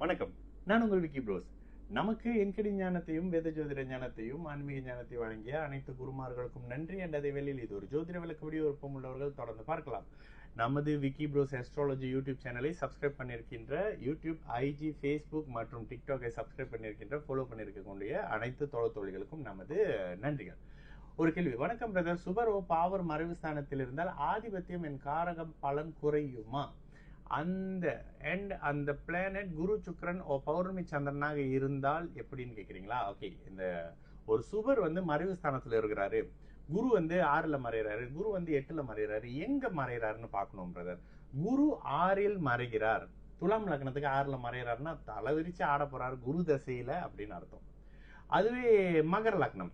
வணக்கம். நான் உங்கள் விக்கி ப்ரோஸ். நமக்கு என்கடி ஞானத்தையும் வேத ஜோதிட ஞானத்தையும் ஆன்மீக ஞானத்தை வழங்கிய அனைத்து குருமார்களுக்கும் நன்றி. என்றதை வெளியில் இது ஒரு ஜோதிட விளக்கபடி விருப்பம் உள்ளவர்கள் தொடர்ந்து பார்க்கலாம். நமது விக்கி ப்ரோஸ் அஸ்ட்ராலஜி யூடியூப் சேனலை சப்ஸ்கிரைப் பண்ணியிருக்கின்ற யூடியூப் ஐஜி ஃபேஸ்புக் மற்றும் டிக்டாக்கை சப்ஸ்கிரைப் பண்ணியிருக்கின்ற ஃபாலோ பண்ணியிருக்கக்கூடிய அனைத்து தொலைத்தொழிகளுக்கும் நமது நன்றிகள். ஒரு கேள்வி. வணக்கம் பிரதர் சுபரோ ஓ பாவர் மறைவு ஸ்தானத்தில் இருந்தால் ஆதிபத்தியம் என் காரகம் பலன் குறையுமா? அந்த அண்ட் அந்த பிளானட் குரு சுக்கரன் ஓ பௌர்ணமி சந்திரனாக இருந்தால் எப்படின்னு கேக்குறீங்களா? ஓகே இந்த ஒரு சுபர் வந்து மறைவு ஸ்தானத்துல இருக்கிறாரு. குரு வந்து ஆறுல மறைகிறாரு குரு வந்து எட்டுல மறைகிறாரு எங்க மறைகிறாருன்னு பார்க்கணும் பிரதர் குரு ஆறில் மறைகிறார். துலாம் லக்னத்துக்கு ஆறுல மறைகிறாருன்னா தலை விரிச்சு ஆட போறாரு குரு தசையில அப்படின்னு அர்த்தம். அதுவே மகர லக்னம்.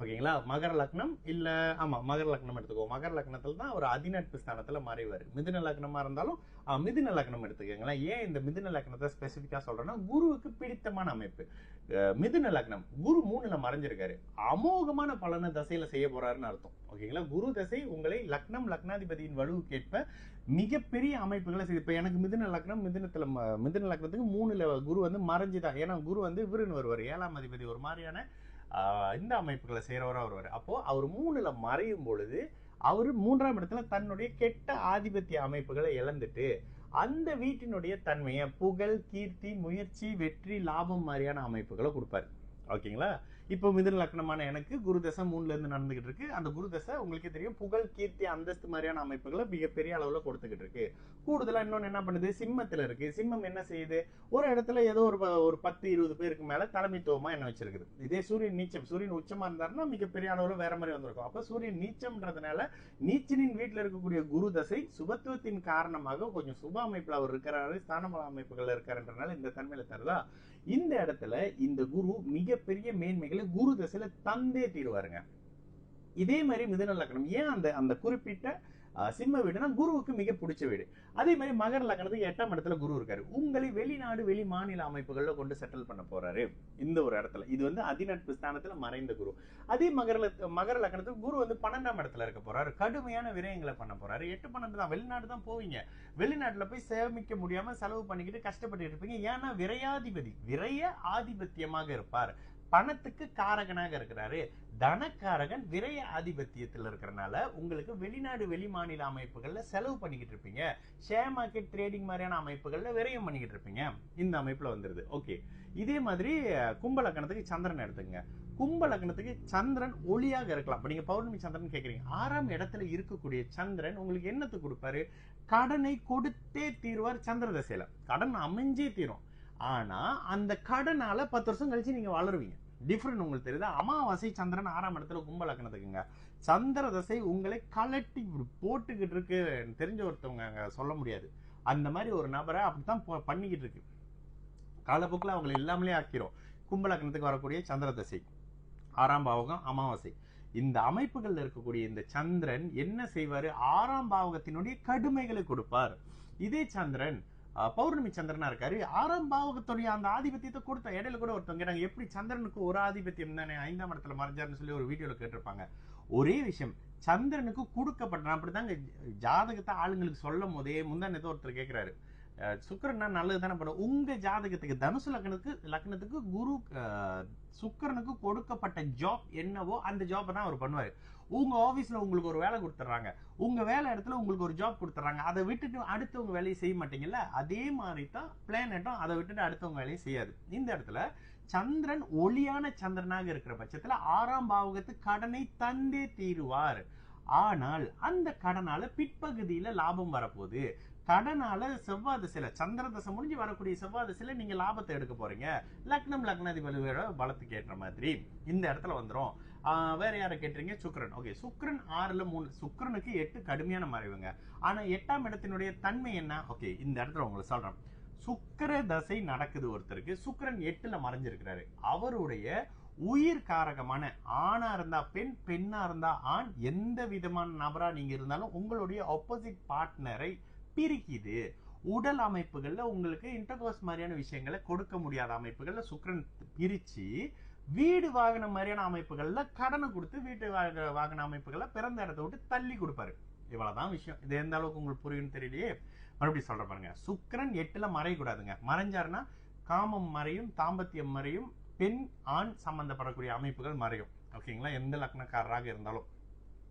ஓகேங்களா? மகர லக்னம் இல்ல ஆமா மகர லக்னம் எடுத்துக்கோ. மகர லக்னத்துல தான் அவர் அதிநட்பு ஸ்தானத்துல மறைவார். மிதுன லக்னமா இருந்தாலும் ஆஹ், மிதுன லக்னம் எடுத்துக்கோங்களேன். ஏன் இந்த மிதுன லக்னத்தை ஸ்பெசிபிக்கா சொல்றேன்னா குருவுக்கு பிடித்தமான அமைப்பு. அஹ், மிதுன லக்னம் குரு மூணுல மறைஞ்சிருக்காரு. அமோகமான பலனை தசையில செய்ய போறாருன்னு அர்த்தம். ஓகேங்களா? குரு தசை உங்களை லக்னம் லக்னாதிபதியின் வலுவுக்கேற்ப மிகப்பெரிய அமைப்புகளை செய்து. இப்ப எனக்கு மிதுன லக்னம் மிதுனத்துல ம- மிதுன லக்னத்துக்கு மூணுல குரு வந்து மறைஞ்சுதான் ஏன்னா குரு வந்து விருன்னு வருவார். ஏழாம் அதிபதி ஒரு மாதிரியான இந்த அமைப்புகளை செய்கிறவராக வருவார். அப்போ அவர் மூணில் மறையும் பொழுது அவர் மூன்றாம் இடத்துல தன்னுடைய கெட்ட ஆதிபத்திய அமைப்புகளை இழந்துட்டு அந்த வீட்டினுடைய தன்மையை புகழ் கீர்த்தி முயற்சி வெற்றி லாபம் மாதிரியான அமைப்புகளை கொடுப்பாரு. ஓகேங்களா? இப்போ மிதுன லக்னமான எனக்கு குரு தசை மூணுலேருந்து நடந்துகிட்டு இருக்கு. அந்த குரு தசை உங்களுக்கே தெரியும் புகழ் கீர்த்தி அந்தஸ்து மாதிரியான அமைப்புகளை மிகப்பெரிய அளவில் கொடுத்துக்கிட்டு இருக்கு. கூடுதலாக இன்னொன்று என்ன பண்ணுது? சிம்மத்தில் இருக்கு. சிம்மம் என்ன செய்யுது? ஒரு இடத்துல ஏதோ ஒரு ஒரு பத்து இருபது பேருக்கு மேலே தலைமைத்துவமாக என்ன வச்சிருக்குது? இதே சூரியன் நீச்சம். சூரியன் உச்சமாக இருந்தாருன்னா மிகப்பெரிய அளவில் வேற மாதிரி வந்திருக்கும். அப்போ சூரியன் நீச்சம்ன்றதுனால நீச்சனின் வீட்டில் இருக்கக்கூடிய குரு தசை சுபத்துவத்தின் காரணமாக கொஞ்சம் சுப அமைப்பில் அவர் இருக்கிறாரு ஸ்தானபல அமைப்புகள் இருக்காருன்றனால இந்த தன்மையில தருதா? இந்த இடத்துல இந்த குரு மிகப்பெரிய மேன்மைகளை குரு தசையில தந்தே தீருவாருங்க. இதே மாதிரி மிதுன லக்கணம். ஏன் அந்த அந்த குறிப்பிட்ட சிம்ம வீடுனா குருவுக்கு மிக பிடிச்ச வீடு. அதே மாதிரி மகர லக்னத்துக்கு எட்டாம் இடத்துல குரு இருக்காரு. உங்களை வெளிநாடு வெளி மாநில அமைப்புகளில் கொண்டு செட்டில் பண்ண போறாரு. இந்த ஒரு இடத்துல. இது வந்து அதிநட்பு ஸ்தானத்துல மறைந்த குரு. அதே மகர மகர லக்னத்துக்கு குரு வந்து பன்னெண்டாம் இடத்துல இருக்க போறாரு. கடுமையான விரயங்களை பண்ண போறாரு. எட்டு பன்னெண்டு தான். வெளிநாடு தான் போவீங்க. வெளிநாட்டுல போய் சேமிக்க முடியாம செலவு பண்ணிக்கிட்டு கஷ்டப்பட்டு இருப்பீங்க. ஏன்னா விரையாதிபதி விரைய ஆதிபத்தியமாக இருப்பார். பணத்துக்கு காரகனாக இருக்கிறாரு. தனக்காரகன் விரைய ஆதிபத்தியத்தில் இருக்கிறனால உங்களுக்கு வெளிநாடு வெளி மாநில அமைப்புகளில் செலவு பண்ணிக்கிட்டு இருப்பீங்க. ஷேர் மார்க்கெட் ட்ரேடிங் மாதிரியான அமைப்புகளில் விரயம் பண்ணிக்கிட்டு இருப்பீங்க. இந்த அமைப்பில் வந்துடுது ஓகே இதே மாதிரி கும்பலக்கணத்துக்கு சந்திரன் எடுத்துங்க கும்பலக்கணத்துக்கு சந்திரன் ஒளியாக இருக்கலாம். இப்போ நீங்கள் பௌர்ணமி சந்திரன் கேட்குறீங்க ஆறாம் இடத்துல இருக்கக்கூடிய சந்திரன் உங்களுக்கு என்னத்தை கொடுப்பாரு? கடனை கொடுத்தே தீர்வார் சந்திர தசையில். கடன் அமைஞ்சே தீரும். ஆனால் அந்த கடனால் பத்து வருஷம் கழிச்சு நீங்கள் வளருவீங்க. டிஃப்ரெண்ட் உங்களுக்கு தெரியுது? அமாவாசை சந்திரன் ஆறாம் இடத்துல கும்பலக்கணத்துக்குங்க சந்திர தசை உங்களை கலட்டி போட்டுக்கிட்டு இருக்கு. தெரிஞ்ச ஒருத்தவங்க சொல்ல முடியாது. அந்த மாதிரி ஒரு நபரை அப்படித்தான் பண்ணிக்கிட்டு இருக்கு. காலப்போக்கில் அவங்களை இல்லாமலே ஆக்கிரும் கும்பலக்கணத்துக்கு வரக்கூடிய சந்திர தசை ஆறாம் பாவகம் அமாவாசை. இந்த அமைப்புகளில் இருக்கக்கூடிய இந்த சந்திரன் என்ன செய்வார்? ஆறாம் பாவகத்தினுடைய கடுமைகளை கொடுப்பார். இதே சந்திரன் பௌர்ணமி சந்திரனா இருக்காரு. ஆறாம் பாவகத்துடைய அந்த ஆதிபத்தியத்தை கொடுத்த இடையில கூட ஒருத்தவங்க கேட்டாங்க எப்படி சந்திரனுக்கு ஒரு ஆதிபத்தியம் தானே? ஐந்தாம் இடத்துல மறைஞ்சாருன்னு சொல்லி ஒரு வீடியோல கேட்டிருப்பாங்க. ஒரே விஷயம் சந்திரனுக்கு கொடுக்கப்பட்ட அப்படிதாங்க ஜாதகத்தை ஆளுங்களுக்கு சொல்லும் போதே முந்தானத்தை ஒருத்தர் கேட்கிறாரு சுக்கரன்னா நல்லது தானே பண்ணும். உங்க ஜாதகத்துக்கு தனுசு லக்னத்துக்கு லக்னத்துக்கு குரு சுக்கரனுக்கு கொடுக்கப்பட்ட ஜாப் என்னவோ அந்த ஜாப்பை தான் அவர் பண்ணுவாரு. உங்க ஆபீஸ்ல உங்களுக்கு ஒரு வேலை கொடுத்துட்றாங்க. உங்க வேலை இடத்துல உங்களுக்கு ஒரு ஜாப் கொடுத்துட்றாங்க. அதை விட்டுட்டு அடுத்தவங்க வேலையை செய்ய மாட்டீங்கல்ல? அதே மாதிரி தான் பிளானட்டும் அதை விட்டுட்டு அடுத்தவங்க வேலையை செய்யாது. இந்த இடத்துல சந்திரன் ஒளியான சந்திரனாக இருக்கிற பட்சத்துல ஆறாம் பாவகத்து கடனை தந்தே தீருவார். ஆனால் அந்த கடனால பிற்பகுதியில லாபம் வரப்போகுது. கடனால செவ்வாய் திசையில சந்திர தசை முடிஞ்சு வரக்கூடிய செவ்வாய் திசையில நீங்க லாபத்தை எடுக்க போறீங்க. லக்னம் லக்னாதிபதியோட பலத்துக்கு ஏற்ற மாதிரி இந்த இடத்துல வந்துரும். வேற யாரை கேட்டிருங்க சுக்ரன் ஓகே சுக்ரன் ஆறுல மூணு சுக்ரனுக்கு எட்டு கடுமையான மறைவுங்க. ஆனா எட்டாம் இடத்தினுடைய தன்மை என்ன? ஓகே இந்த இடத்துல உங்களுக்கு சொல்றேன். சுக்கர தசை நடக்குது ஒருத்தருக்கு. சுக்கரன் எட்டுல மறைஞ்சிருக்கிறாரு. அவருடைய உயிர் காரகமான ஆணா இருந்தா பெண் பெண்ணா இருந்தா ஆண் எந்த விதமான நபரா நீங்க இருந்தாலும் உங்களுடைய ஆப்போசிட் பார்ட்னரை பிரிக்குது. உடல் அமைப்புகள்ல உங்களுக்கு இன்டர்கோர்ஸ் மாதிரியான விஷயங்களை கொடுக்க முடியாத அமைப்புகள்ல சுக்கரன் பிரிச்சு வீடு வாகனம் மாதிரியான அமைப்புகள்ல கடனை கொடுத்து வீட்டு வாகன அமைப்புகள்ல பிறந்த இடத்த விட்டு தள்ளி கொடுப்பாரு. இவ்வளவுதான் விஷயம். இது எந்த அளவுக்கு உங்களுக்கு புரியும்னு தெரியலையே? மறுபடியும் சொல்ற பாருங்க. சுக்கிரன் எட்டுல மறையக்கூடாதுங்க. மறைஞ்சாருன்னா காமம் மறையும் தாம்பத்தியம் மறையும் பெண் ஆண் சம்பந்தப்படக்கூடிய அமைப்புகள் மறையும். ஓகேங்களா? எந்த லக்னக்காரராக இருந்தாலும்.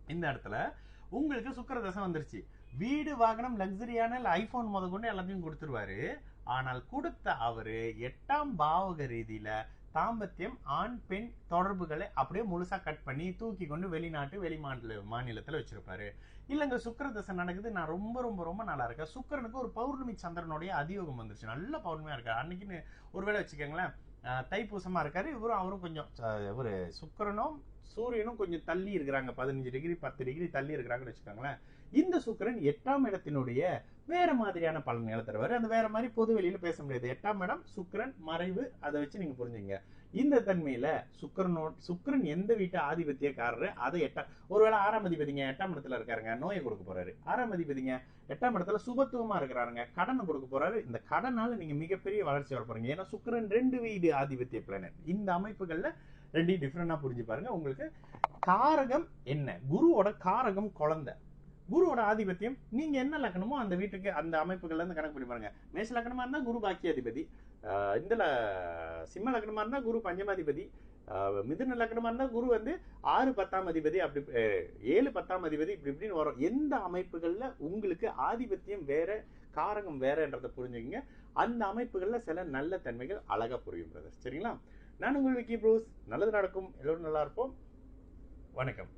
இந்த இடத்துல உங்களுக்கு சுக்கர தசை வந்துருச்சு. வீடு வாகனம் லக்ஸரியான ஐபோன் முத கொண்டு எல்லாத்தையும் கொடுத்துருவாரு. ஆனால் கொடுத்த அவரு எட்டாம் பாவக ரீதியில தாம்பத்தியம் ஆண் பெண் தொடர்புகளை அப்படியே முழுசா கட் பண்ணி தூக்கி கொண்டு வெளிநாட்டு வெளி மாநில மாநிலத்துல வச்சிருப்பாரு. இல்லைங்க சுக்கர தசை நடக்குது. நான் ரொம்ப ரொம்ப ரொம்ப நல்லா இருக்கேன். சுக்கிரனுக்கு ஒரு பௌர்ணமி சந்திரனுடைய அதியோகம் வந்துருச்சு. நல்ல பௌர்ணமியா இருக்காரு அன்னைக்குன்னு ஒருவேளை வச்சுக்கோங்களேன் தைப்பூசமாக தைப்பூசமா இருக்காரு. இவரும் அவரும் கொஞ்சம் ஒரு சுக்கரனும் சுக்கிரனும் சூரியனும் கொஞ்சம் தள்ளி இருக்கிறாங்க. பதினஞ்சு டிகிரி பத்து டிகிரி தள்ளி இருக்கிறாங்கன்னு வச்சுக்கோங்களேன். இந்த சுக்கரன் எட்டாம் இடத்தினுடைய வேற மாதிரியான பலன்களை தருவாரு. அந்த வேற மாதிரி பொது வெளியில பேச முடியாது. எட்டாம் இடம் சுக்கரன் மறைவு அதை வச்சு நீங்க புரிஞ்சுங்க. இந்த தன்மையில சுக்கரனோ சுக்கிரன் எந்த வீட்டு ஆதிபத்தியக்காரரு? அதை எட்டாம் ஒருவேளை ஆறாம் அதிபதிங்க எட்டாம் இடத்துல இருக்காருங்க நோயை கொடுக்க போறாரு. ஆறாம் அதிபதிங்க எட்டாம் இடத்துல சுபத்துவமா இருக்கிறாருங்க கடனை கொடுக்க போறாரு. இந்த கடனால நீங்க மிகப்பெரிய வளர்ச்சி வர போறீங்க. ஏன்னா சுக்கரன் ரெண்டு வீடு ஆதிபத்திய பிளானட் இந்த அமைப்புகள்ல ரெண்டையும் டிஃப்ரெண்டா புரிஞ்சு பாருங்க உங்களுக்கு காரகம் என்ன? குருவோட காரகம் குழந்தை. குருவோட ஆதிபத்தியம் நீங்க என்ன லக்கணமோ அந்த வீட்டுக்கு அந்த அமைப்புகள்ல இருந்து கணக்கு பண்ணி பாருங்க மேஷ லக்கணமா இருந்தா குரு பாக்கியாதிபதி. இந்த இதுல சிம்ம லக்கணமா இருந்தா குரு பஞ்சமாதிபதி. மிதுன லக்கணமா இருந்தா குரு வந்து ஆறு பத்தாம் அதிபதி அப்படி ஏழு பத்தாம் அதிபதி இப்படி இப்படின்னு வரும். எந்த அமைப்புகள்ல உங்களுக்கு ஆதிபத்தியம் வேற காரகம் வேறன்றதை புரிஞ்சுக்கங்க. அந்த அமைப்புகள்ல சில நல்ல தன்மைகள் அழகா புரியும் பிரதர் சரிங்களா? நான் உங்கள் விக்கி ப்ரூஸ். நல்லது நடக்கும். எல்லோரும் நல்லா இருப்போம். வணக்கம்.